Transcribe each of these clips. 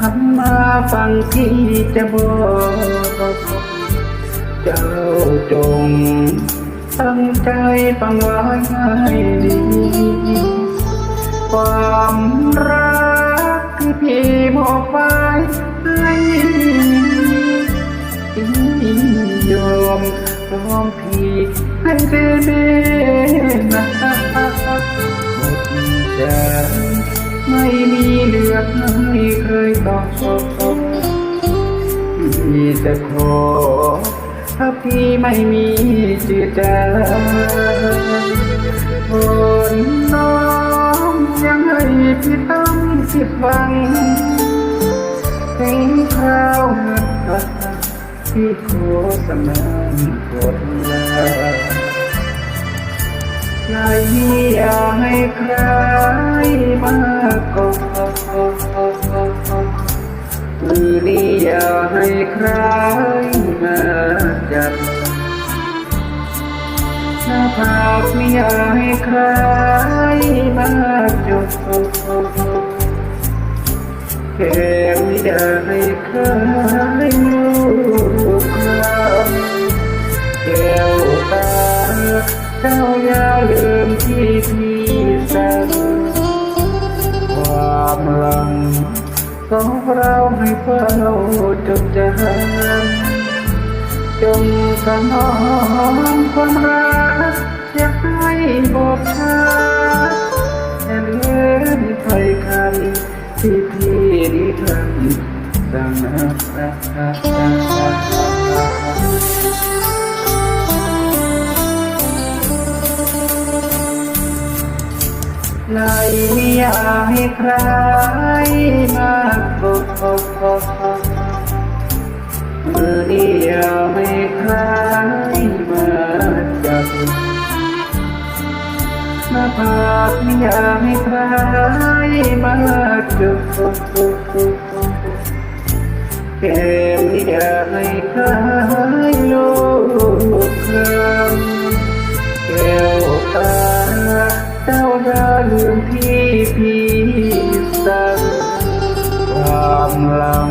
หันมาฟังที่จะบอกเจ้าจงตั้งใจฟังไว้ให้ดี ความรักที่พี่มอบไว้ให้ยอมยอมพี่ให้เดือนนะหมดใจ ม่มีเหลือให้เคยตอบพี่จะขอถ้าพี่ไม่มีจิตใจคนน้องยังให้พี่ต้องสิบวังถึงคราวเงินก็พี่ขอสมานกดลา ใจอยากให้ใครมากกว่ามือนี้อย่าให้ใครมาจับหน้าผากไม่อยากให้ใครมาจุดแค่ไม่อยากให้ใคร เจ้าอย่าลืมที่พี่สั่งความหลังของเราให้เฝ้าจดจำจงสนองความรักอย่าให้บอกช้าอย่เลื่อนไปคำที่พี่ได้ทำสั่งใน ไม่อยากให้ใครมากกว่ามือนี้ยากให้ใครมาจับหน้าผากไม่อยากให้ใครมาจุดแก้มไม่อยากให้ใคร เจ้าอย่าลืมที่พี่สั่งความหลัง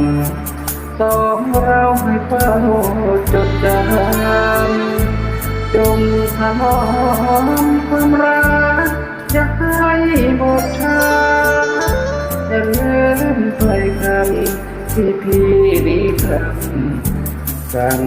สองเราให้เฝ้าจดจำจงถนอมความรักอย่าให้หมดช้าอย่าเลื่อนไปคำที่พี่ได้ทำสั่ง